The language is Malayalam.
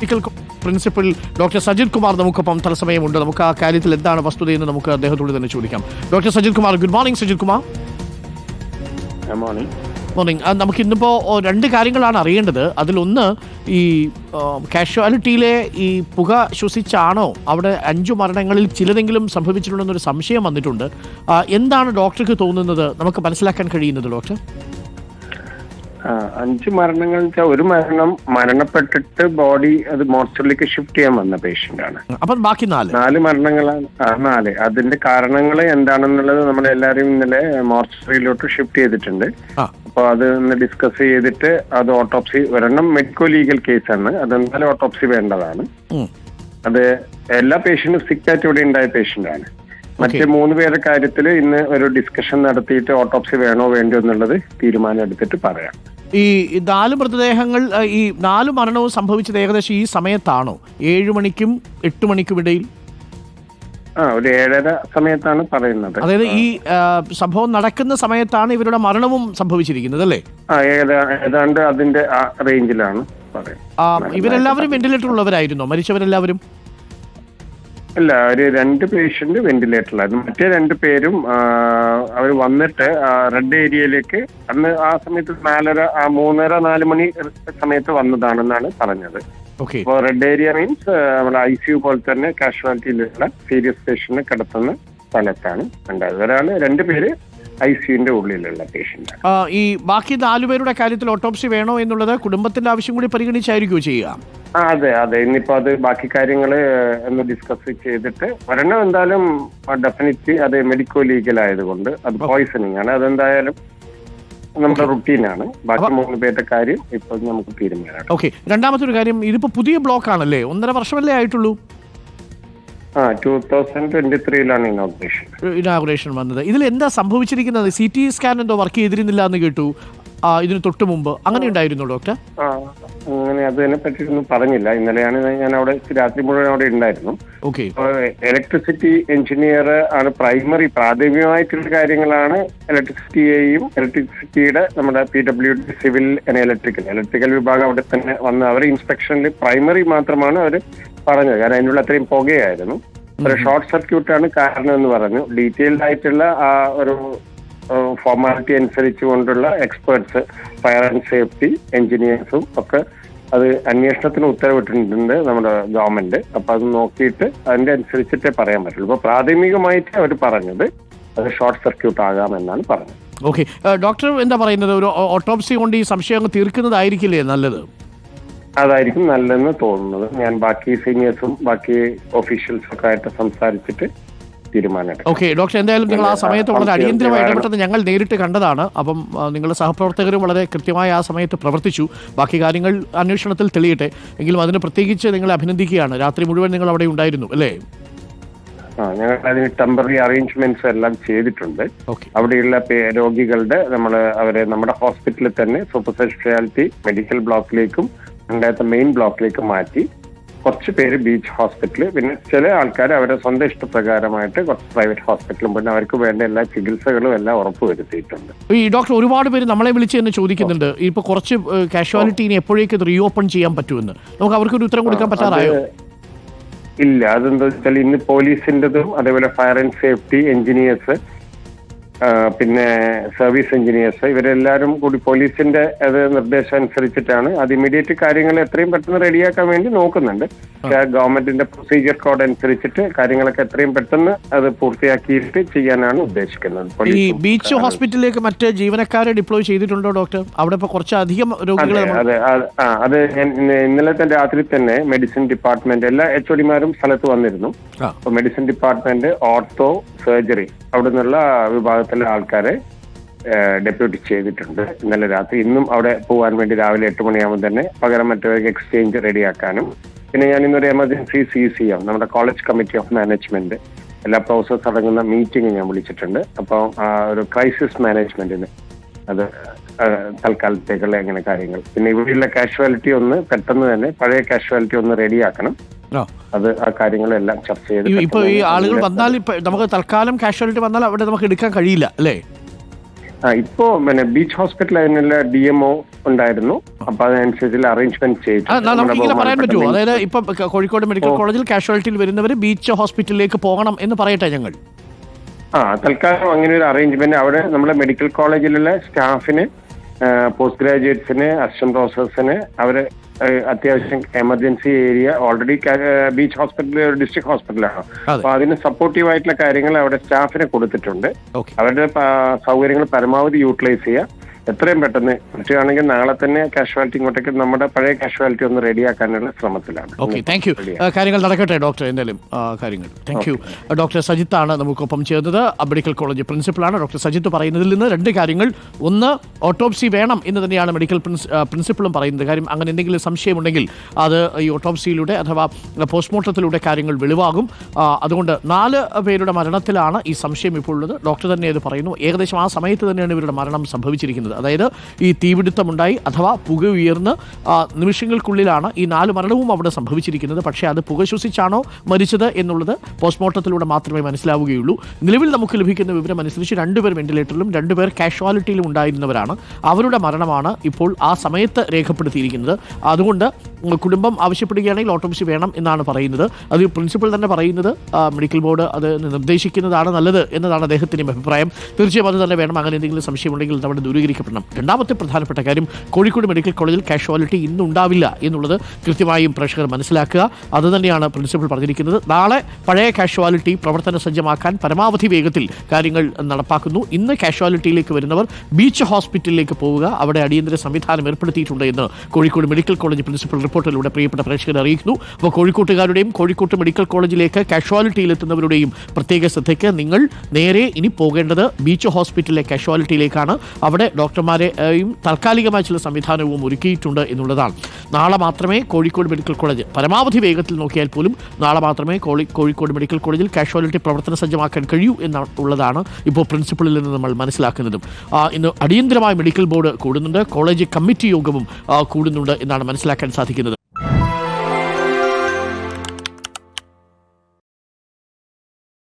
Medical principal doctor Sajith Kumar നമുക്കൊപ്പം തത്സമയമുണ്ട്. നമുക്ക് ആ കാര്യത്തിൽ എന്താണ് വസ്തുതയെന്ന് നമുക്ക് അദ്ദേഹത്തോട് തന്നെ ചോദിക്കാം. Doctor Sajith Kumar good morning Sajith Kumar. Morning morning നമുക്ക് ഇന്നിപ്പോൾ രണ്ട് കാര്യങ്ങളാണ് അറിയേണ്ടത്. അതിലൊന്ന് ഈ കാഷ്വാലിറ്റിയിലെ ഈ പുക ശ്വസിച്ചാണോ അവിടെ അഞ്ചു മരണങ്ങളിൽ ചിലതെങ്കിലും സംഭവിച്ചിട്ടുണ്ടെന്നൊരു സംശയം വന്നിട്ടുണ്ട്. എന്താണ് ഡോക്ടർക്ക് തോന്നുന്നത്? നമുക്ക് മനസ്സിലാക്കാൻ കഴിയുന്നത് ഡോക്ടർ ആ, അഞ്ച് മരണങ്ങൾ വെച്ചാൽ ഒരു മരണം മരണപ്പെട്ടിട്ട് ബോഡി അത് മോർച്ചറിലേക്ക് ഷിഫ്റ്റ് ചെയ്യാൻ വന്ന പേഷ്യന്റ് ആണ്. അപ്പം ബാക്കി നാല്? നാല് മരണങ്ങളാണ് ആ, നാല്. അതിന്റെ കാരണങ്ങൾ എന്താണെന്നുള്ളത് നമ്മൾ എല്ലാവരും ഇന്നലെ മോർച്ചറിയിലോട്ട് ഷിഫ്റ്റ് ചെയ്തിട്ടുണ്ട്. ആ. അപ്പോൾ അത് ഒന്ന് ഡിസ്കസ് ചെയ്തിട്ട് അത് ഓട്ടോപ്സി ഒരെണ്ണം മെഡിക്കോ ലീഗൽ കേസാണ് അതെന്തായാലും ഓട്ടോപ്സി വേണ്ടതാണ്. ഉം. അത് എല്ലാ പേഷ്യന്റും സിക്കാറ്റ് ഇവിടെ ഉണ്ടായ പേഷ്യന്റ് ആണ്. മറ്റേ മൂന്ന് പേരുടെ കാര്യത്തിൽ ഇന്ന് ഒരു ഡിസ്കഷൻ നടത്തിയിട്ട് ഓട്ടോപ്സി വേണോ വേണ്ടോ എന്നുള്ളത് തീരുമാനം എടുത്തിട്ട് പറയാം. ഈ നാല് മൃതദേഹങ്ങൾ ഈ നാല് മരണവും സംഭവിച്ചത് ഏകദേശം ഈ സമയത്താണോ? ഏഴു മണിക്കും എട്ട് മണിക്കും ഇടയിൽ? ആ ഒരു ഏഴര സമയത്താണ് പറയുന്നത്. അതായത് ഈ സംഭവം നടക്കുന്ന സമയത്താണ് ഇവരുടെ മരണവും സംഭവിച്ചിരിക്കുന്നത് അല്ലേ? ആ ഏതാ ഏതാണ്ട് അതിന്റെ റേഞ്ചിലാണ് ഇവരെല്ലാവരും വെന്റിലേറ്റർ ഉള്ളവരായിരുന്നോ? മരിച്ചവരെല്ലാവരും? അല്ല ഒരു രണ്ട് പേഷ്യന്റ് വെന്റിലേറ്ററിലായിരുന്നു മറ്റേ രണ്ട് പേരും അവർ വന്നിട്ട് റെഡ് ഏരിയയിലേക്ക് അന്ന് ആ സമയത്ത് നാലര ആ മൂന്നര നാല് മണി സമയത്ത് വന്നതാണെന്നാണ് പറഞ്ഞത്. അപ്പോ അപ്പോൾ റെഡ് ഏരിയ മീൻസ് നമ്മുടെ ഐ സി യു പോലെ തന്നെ കാഷ്വാലിറ്റിയിലുള്ള സീരിയസ് പേഷ്യന്റ് കിടത്തുന്ന സ്ഥലത്താണ് ഉണ്ടായത് ഒരാൾ രണ്ട് പേര് ഐ സിയുന്റെ ഉള്ളിലുള്ള പേഷ്യന്റ് ഈ ബാക്കി നാലുപേരുടെ കാര്യത്തിൽ ഓട്ടോപ്സി വേണോ എന്നുള്ളത് കുടുംബത്തിന്റെ ആവശ്യം കൂടി പരിഗണിച്ചായിരിക്കുമോ ചെയ്യുക? ആ അതെ അതെ. ഇനിയിപ്പോ അത് ബാക്കി കാര്യങ്ങൾ ഒന്ന് ഡിസ്കസ് ചെയ്തിട്ട് ഒരെണ്ണം എന്തായാലും ഡെഫിനറ്റ്ലി അത് മെഡിക്കോ ലീഗൽ ആയതുകൊണ്ട് അത് പോയിസണിങ് ആണ്. അതെന്തായാലും നമ്മുടെ റുട്ടീനാണ് ബാക്കി മൂന്ന് പേരുടെ കാര്യം ഇപ്പോൾ നമുക്ക് തീരുമാനമാണ് ഓക്കെ. രണ്ടാമത്തെ ഒരു കാര്യം ഇതിപ്പോ പുതിയ ബ്ലോക്ക് ആണല്ലേ? ഒന്നര വർഷമല്ലേ ആയിട്ടുള്ളൂ? ആ ടൂ തൗസൻഡ് ട്വന്റി ത്രീയിലാണ് ഇനോഗ്രേഷൻ ഇനോഗ്രേഷൻ വന്നത്. ഇതിൽ എന്താ സംഭവിച്ചിരിക്കുന്നത്? സി ടി സ്കാൻ എന്തോ വർക്ക് ചെയ്തിരുന്നില്ല എന്ന് കേട്ടു. ഇതിന് തൊട്ട് മുമ്പ്. അങ്ങനെ ഉണ്ടായിരുന്നു ഡോക്ടർ അങ്ങനെ അതിനെ പറ്റിയൊന്നും പറഞ്ഞില്ല. ഇന്നലെയാണ് ഞാൻ അവിടെ രാത്രി മുഴുവൻ അവിടെ ഉണ്ടായിരുന്നു. ഓക്കെ ഇലക്ട്രിസിറ്റി എഞ്ചിനീയർ ആണ് പ്രൈമറി പ്രാഥമികമായിട്ടുള്ള കാര്യങ്ങളാണ് ഇലക്ട്രിസിറ്റിയെയും ഇലക്ട്രിസിറ്റിയുടെ നമ്മുടെ P W D civil and electrical electrical വിഭാഗം അവിടെ തന്നെ വന്ന് അവർ ഇൻസ്പെക്ഷനിൽ പ്രൈമറി മാത്രമാണ് അവർ പറഞ്ഞത്. കാരണം അതിനുള്ള അത്രയും പുകയായിരുന്നു. ഒരു ഷോർട്ട് സർക്യൂട്ടാണ് കാരണം എന്ന് പറഞ്ഞു. ഡീറ്റെയിൽഡ് ആയിട്ടുള്ള ആ ഒരു ഫോർമാലിറ്റി അനുസരിച്ച് കൊണ്ടുള്ള എക്സ്പേർട്സ് ഫയർ ആൻഡ് സേഫ്റ്റി എഞ്ചിനീയേഴ്സും ഒക്കെ അത് അന്വേഷണത്തിന് ഉത്തരവിട്ടിട്ടുണ്ട് നമ്മുടെ ഗവൺമെന്റ് അപ്പൊ അത് നോക്കിയിട്ട് അതിന്റെ അനുസരിച്ചിട്ടേ പറയാൻ പറ്റുള്ളൂ. ഇപ്പൊ പ്രാഥമികമായിട്ട് അവർ പറഞ്ഞത് അത് ഷോർട്ട് സർക്യൂട്ട് ആകാമെന്നാണ് പറഞ്ഞത്. ഓക്കെ ഡോക്ടർ എന്താ പറയുന്നത്? ഒരു ഓട്ടോപ്സി കൊണ്ട് ഈ സംശയം തീർക്കുന്നതായിരിക്കില്ലേ നല്ലത്? അതായിരിക്കും നല്ലതെന്ന് തോന്നുന്നത്. ഞാൻ ബാക്കി സീനിയേഴ്സും ബാക്കി ഒഫീഷ്യൽസും ഒക്കെ ആയിട്ട് സംസാരിച്ചിട്ട് തീരുമാനമെടുക്കാം. ഓക്കെ ഡോക്ടർ എന്തായാലും നിങ്ങൾ ആ സമയത്ത് വളരെ അടിയന്തരമായി ഇടപെട്ടത് ഞങ്ങൾ നേരിട്ട് കണ്ടതാണ്. അപ്പം നിങ്ങളുടെ സഹപ്രവർത്തകരും വളരെ കൃത്യമായി ആ സമയത്ത് പ്രവർത്തിച്ചു. ബാക്കി കാര്യങ്ങൾ അന്വേഷണത്തിൽ തെളിയട്ടെ. എങ്കിലും അതിന് പ്രത്യേകിച്ച് നിങ്ങളെ അഭിനന്ദിക്കുകയാണ്. രാത്രി മുഴുവൻ നിങ്ങൾ അവിടെ ഉണ്ടായിരുന്നു അല്ലേ? ഞങ്ങൾ അതിന് ടെമ്പററി അറേഞ്ച്മെന്റ്സ് എല്ലാം ചെയ്തിട്ടുണ്ട്. അവിടെയുള്ള രോഗികളുടെ നമ്മൾ അവരെ നമ്മുടെ ഹോസ്പിറ്റലിൽ തന്നെ സൂപ്പർ സ്പെഷ്യാലിറ്റി മെഡിക്കൽ ബ്ലോക്കിലേക്കും രണ്ടാമത്തെ മെയിൻ ബ്ലോക്കിലേക്കും മാറ്റി. കുറച്ച് പേര് ബീച്ച് ഹോസ്പിറ്റൽ പിന്നെ ചില ആൾക്കാർ അവരെ സ്വന്തം ഇഷ്ടപ്രകാരമായിട്ട് കുറച്ച് പ്രൈവറ്റ് ഹോസ്പിറ്റലും പിന്നെ അവർക്ക് വേണ്ട എല്ലാ ചികിത്സകളും എല്ലാം ഉറപ്പുവരുത്തിയിട്ടുണ്ട്. ഈ ഡോക്ടർ ഒരുപാട് പേര് നമ്മളെ വിളിച്ച് തന്നെ ചോദിക്കുന്നുണ്ട്. ഇപ്പൊ കുറച്ച് കാഷ്വാലിറ്റീനെ എപ്പോഴേക്ക് റീഓപ്പൺ ചെയ്യാൻ പറ്റുമെന്ന്. നമുക്ക് അവർക്ക് ഒരു ഉത്തരം കൊടുക്കാൻ പറ്റാറായോ? ഇല്ല. അതെന്താ വെച്ചാൽ ഇന്ന് പോലീസിന്റെതും അതേപോലെ ഫയർ ആൻഡ് സേഫ്റ്റി എഞ്ചിനീയേഴ്സ് പിന്നെ സർവീസ് എഞ്ചിനീയേഴ്സ് ഇവരെല്ലാവരും കൂടി പോലീസിന്റെ അത് നിർദ്ദേശം അനുസരിച്ചിട്ടാണ് അത് ഇമീഡിയറ്റ് കാര്യങ്ങൾ എത്രയും പെട്ടെന്ന് റെഡിയാക്കാൻ വേണ്ടി നോക്കുന്നുണ്ട്. പക്ഷേ ഗവൺമെന്റിന്റെ പ്രൊസീജിയർ കോഡ് അനുസരിച്ചിട്ട് കാര്യങ്ങളൊക്കെ എത്രയും പെട്ടെന്ന് അത് പൂർത്തിയാക്കിയിട്ട് ചെയ്യാനാണ് ഉദ്ദേശിക്കുന്നത്. ഈ ബീച്ച് ഹോസ്പിറ്റലിലേക്ക് മറ്റ് ജീവനക്കാരെ ഡിപ്ലോയ് ചെയ്തിട്ടുണ്ടോ ഡോക്ടർ? അവിടെ ഇപ്പോൾ കുറച്ചധികം രോഗികളെ അതെ അതെ അത് ആ ഞാൻ ഇന്നലെ തന്നെ രാത്രി തന്നെ മെഡിസിൻ ഡിപ്പാർട്ട്മെന്റ് എല്ലാ എച്ച് ഒഡിമാരും സ്ഥലത്ത് വന്നിരുന്നു. മെഡിസിൻ ഡിപ്പാർട്ട്മെന്റ് ഓർത്തോ സർജറി അവിടെ നിന്നുള്ള വിഭാഗത്തിലെ ആൾക്കാരെ ഡെപ്യൂട്ടി ചെയ്തിട്ടുണ്ട്. ഇന്നലെ രാത്രി ഇന്നും അവിടെ പോകാൻ വേണ്ടി രാവിലെ എട്ട് മണിയാകുമ്പോൾ തന്നെ പകരം മറ്റവർക്ക് എക്സ്ചേഞ്ച് റെഡിയാക്കാനും. പിന്നെ ഞാൻ ഇന്നൊരു എമർജൻസി സി സി എം നമ്മുടെ കോളേജ് കമ്മിറ്റി ഓഫ് മാനേജ്മെന്റ് എല്ലാ പ്രോസസ് അടങ്ങുന്ന മീറ്റിംഗ് ഞാൻ വിളിച്ചിട്ടുണ്ട്. അപ്പോൾ ഒരു ക്രൈസിസ് മാനേജ്മെന്റിന് അത് തൽക്കാലത്തേക്കുള്ള എങ്ങനെ കാര്യങ്ങൾ. പിന്നെ ഇവിടെയുള്ള കാഷ്വാലിറ്റി ഒന്ന് പെട്ടെന്ന് തന്നെ പഴയ കാഷ്വാലിറ്റി ഒന്ന് റെഡിയാക്കണം. അത് ആ കാര്യങ്ങളെല്ലാം ചർച്ച ചെയ്ത് ഇപ്പൊ ഈ ആളുകൾ വന്നാൽ നമുക്ക് തൽക്കാലം കാഷ്വാലിറ്റി വന്നാൽ അവിടെ നമുക്ക് എടുക്കാൻ കഴിയില്ല അല്ലേ? ആ ഇപ്പോ പിന്നെ ബീച്ച് ഹോസ്പിറ്റൽ അതിനുള്ള ഡി എം ഒ ഉണ്ടായിരുന്നു. അപ്പൊ അതനുസരിച്ചുള്ള അറേഞ്ച്മെന്റ് ചെയ്തു. പറയാൻ പറ്റുമോ? അതായത് ഇപ്പൊ കോഴിക്കോട് മെഡിക്കൽ കോളേജിൽ കാഷ്വാലിറ്റിയിൽ വരുന്നവർ ബീച്ച് ഹോസ്പിറ്റലിലേക്ക് പോകണം എന്ന് പറയട്ടെ ഞങ്ങൾ? ആ തൽക്കാലം അങ്ങനെ ഒരു അറേഞ്ച്മെന്റ് അവിടെ നമ്മുടെ മെഡിക്കൽ കോളേജിലുള്ള സ്റ്റാഫിന് പോസ്റ്റ് ഗ്രാജുവേറ്റ്സിന് അസിസ്റ്റന്റ് പ്രൊഫസേഴ്സിന് അവർ അത്യാവശ്യം emergency area already beach hospital district ഹോസ്പിറ്റലാണ്. അപ്പൊ അതിന് സപ്പോർട്ടീവ് ആയിട്ടുള്ള കാര്യങ്ങൾ അവിടെ സ്റ്റാഫിന് കൊടുത്തിട്ടുണ്ട്. അവരുടെ സൗകര്യങ്ങൾ പരമാവധി യൂട്ടിലൈസ് ചെയ്യുക. എത്രയും പെട്ടെന്ന് പറ്റുകയാണെങ്കിൽ നാളെ തന്നെ കാഷ്വാലിറ്റി ഇങ്ങോട്ടേക്ക് നമ്മുടെ പഴയ കാഷ്വാലിറ്റി ഒന്ന് റെഡിയാക്കാനുള്ള ശ്രമത്തിലാണ്. ഓക്കെ താങ്ക് യു കാര്യങ്ങൾ നടക്കട്ടെ ഡോക്ടർ എന്തായാലും? കാര്യങ്ങൾ. താങ്ക് യു ഡോക്ടർ ആണ് നമുക്കൊപ്പം ചേർന്നത്. മെഡിക്കൽ കോളേജ് പ്രിൻസിപ്പളാണ് ഡോക്ടർ സജിത്ത് പറയുന്നതിൽ നിന്ന് രണ്ട് കാര്യങ്ങൾ. ഒന്ന് ഓട്ടോപ്സി വേണം എന്ന് തന്നെയാണ് മെഡിക്കൽ പ്രിൻസിപ്പളും പറയുന്നത്. കാര്യം അങ്ങനെ എന്തെങ്കിലും സംശയമുണ്ടെങ്കിൽ അത് ഈ ഓട്ടോപ്സിയിലൂടെ അഥവാ പോസ്റ്റ്മോർട്ടത്തിലൂടെ കാര്യങ്ങൾ വെളിവാകും. അതുകൊണ്ട് നാല് പേരുടെ മരണത്തിലാണ് ഈ സംശയം ഇപ്പോൾ ഉള്ളത്. ഡോക്ടർ തന്നെ അത് പറയുന്നു. ഏകദേശം ആ സമയത്ത് തന്നെയാണ് ഇവരുടെ മരണം സംഭവിച്ചിരിക്കുന്നത്. അതായത് ഈ തീപിടുത്തമുണ്ടായി അഥവാ പുക ഉയർന്ന് നിമിഷങ്ങൾക്കുള്ളിലാണ് ഈ നാല് മരണവും അവിടെ സംഭവിച്ചിരിക്കുന്നത്. പക്ഷേ അത് പുക ശ്വസിച്ചാണോ മരിച്ചത് എന്നുള്ളത് പോസ്റ്റ്മോർട്ടത്തിലൂടെ മാത്രമേ മനസ്സിലാവുകയുള്ളൂ. നിലവിൽ നമുക്ക് ലഭിക്കുന്ന വിവരം അനുസരിച്ച് രണ്ടുപേർ വെന്റിലേറ്ററിലും രണ്ടുപേർ കാഷ്വാലിറ്റിയിലും ഉണ്ടായിരുന്നവരാണ്. അവരുടെ മരണമാണ് ഇപ്പോൾ ആ സമയത്ത് രേഖപ്പെടുത്തിയിരിക്കുന്നത്. അതുകൊണ്ട് കുടുംബം ആവശ്യപ്പെടുകയാണെങ്കിൽ ഓട്ടോപ്സി വേണം എന്നാണ് പറയുന്നത്. അത് പ്രിൻസിപ്പൽ തന്നെ പറയുന്നത് മെഡിക്കൽ ബോർഡ് അത് നിർദ്ദേശിക്കുന്നതാണ് നല്ലത് എന്നതാണ് അദ്ദേഹത്തിന്റെയും അഭിപ്രായം. തീർച്ചയായും അത് തന്നെ വേണം. അങ്ങനെ എന്തെങ്കിലും സംശയമുണ്ടെങ്കിൽ നമ്മുടെ ദൂരീകരിക്കപ്പെടണം. രണ്ടാമത്തെ പ്രധാനപ്പെട്ട കാര്യം കോഴിക്കോട് മെഡിക്കൽ കോളേജിൽ കാഷ്വാലിറ്റി ഇന്നുണ്ടാവില്ല എന്നുള്ളത് കൃത്യമായും പ്രേക്ഷകർ മനസ്സിലാക്കുക. അത് തന്നെയാണ് പ്രിൻസിപ്പൽ പറഞ്ഞിരിക്കുന്നത്. നാളെ പഴയ കാഷ്വാലിറ്റി പ്രവർത്തന സജ്ജമാക്കാൻ പരമാവധി വേഗത്തിൽ കാര്യങ്ങൾ നടപ്പാക്കുന്നു. ഇന്ന് കാഷ്വാലിറ്റിയിലേക്ക് വരുന്നവർ ബീച്ച് ഹോസ്പിറ്റലിലേക്ക് പോവുക. അവിടെ അടിയന്തര സംവിധാനം ഏർപ്പെടുത്തിയിട്ടുണ്ട് എന്ന് കോഴിക്കോട് മെഡിക്കൽ കോളേജ് പ്രിൻസിപ്പൽ റിപ്പോർട്ടിലൂടെ പ്രിയപ്പെട്ട പ്രേക്ഷകരെ അറിയിക്കുന്നു. അപ്പോൾ കോഴിക്കോട്ടുകാരുടെയും കോഴിക്കോട്ട് മെഡിക്കൽ കോളേജിലേക്ക് കാഷ്വാലിറ്റിയിലെത്തുന്നവരുടെയും പ്രത്യേക ശ്രദ്ധയ്ക്ക് നിങ്ങൾ നേരെ ഇനി പോകേണ്ടത് ബീച്ച് ഹോസ്പിറ്റലിലെ കാഷ്വാലിറ്റിയിലേക്കാണ്. അവിടെ ഡോക്ടർമാരെയും താൽക്കാലികമായ ചില സംവിധാനവും ഒരുക്കിയിട്ടുണ്ട് എന്നുള്ളതാണ്. നാളെ മാത്രമേ കോഴിക്കോട് മെഡിക്കൽ കോളേജ് പരമാവധി വേഗത്തിൽ നോക്കിയാൽ പോലും നാളെ മാത്രമേ കോഴിക്കോട് മെഡിക്കൽ കോളേജിൽ കാഷ്വാലിറ്റി പ്രവർത്തന സജ്ജമാക്കാൻ കഴിയൂ എന്നുള്ളതാണ് ഇപ്പോൾ പ്രിൻസിപ്പളിൽ നിന്ന് നമ്മൾ മനസ്സിലാക്കുന്നതും. ഇന്ന് അടിയന്തരമായ മെഡിക്കൽ ബോർഡ് കൂടുന്നുണ്ട്. കോളേജ് കമ്മിറ്റി യോഗവും കൂടുന്നുണ്ട് എന്നാണ് മനസ്സിലാക്കാൻ സാധിക്കുന്നത്.